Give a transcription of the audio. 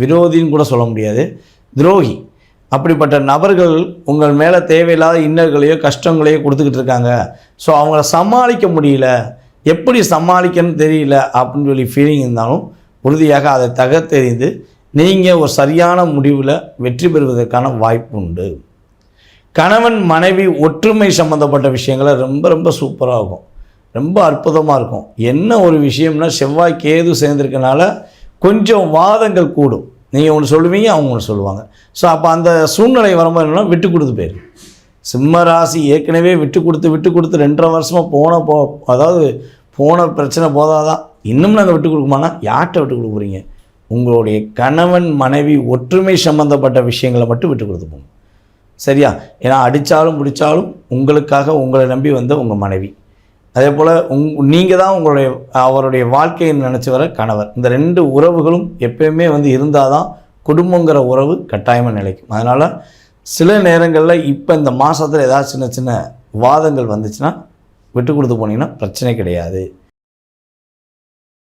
விரோதின்னு கூட சொல்ல முடியாது. துரோகி. அப்படிப்பட்ட நபர்கள் உங்கள் மேலே தேவையில்லாத இன்னல்களையோ கஷ்டங்களையோ கொடுத்துக்கிட்டு இருக்காங்க. ஸோ அவங்கள சமாளிக்க முடியல. எப்படி சமாளிக்கணும்னு தெரியல அப்படின்னு சொல்லி ஃபீலிங் இருந்தாலும் உறுதியாக அதை தகர்த்தெறிந்து நீங்கள் ஒரு சரியான முடிவில் வெற்றி பெறுவதற்கான வாய்ப்பு உண்டு. கணவன் மனைவி ஒற்றுமை சம்மந்தப்பட்ட விஷயங்களை ரொம்ப ரொம்ப சூப்பராக இருக்கும். ரொம்ப அற்புதமாக இருக்கும். என்ன ஒரு விஷயம்னா செவ்வாய் கேது சேர்ந்துருக்கனால கொஞ்சம் வாதங்கள் கூடும். நீங்கள் ஒன்று சொல்லுவீங்க அவங்க ஒன்று சொல்லுவாங்க. ஸோ அப்போ அந்த சூழ்நிலை வரும்போது என்னன்னா விட்டு கொடுத்து போயிரு. சிம்ம ராசி ஏற்கனவே விட்டு கொடுத்து விட்டு கொடுத்து ரெண்டரை வருஷமாக போன போ அதாவது போன பிரச்சனை போதாதான் இன்னும் நாங்கள் விட்டு கொடுக்குமானா? யார்கிட்ட விட்டு கொடுக்க போகிறீங்க உங்களுடைய கணவன் மனைவி ஒற்றுமை சம்மந்தப்பட்ட விஷயங்களை மட்டும் விட்டு கொடுத்து போங்க. சரியா? ஏன்னா அடித்தாலும் பிடிச்சாலும் உங்களுக்காக உங்களை நம்பி வந்த உங்கள் மனைவி. அதே போல் உங் நீங்கள் தான் உங்களுடைய அவருடைய வாழ்க்கையை நினச்சி வர கணவர். இந்த ரெண்டு உறவுகளும் எப்பயுமே வந்து இருந்தால் தான் குடும்பங்கிற உறவு கட்டாயமாக நிலைக்கும். அதனால் சில நேரங்களில் இப்போ இந்த மாதத்தில் ஏதாவது சின்ன சின்ன வாதங்கள் வந்துச்சுன்னா விட்டு கொடுத்து போனீங்கன்னா பிரச்சனை கிடையாது.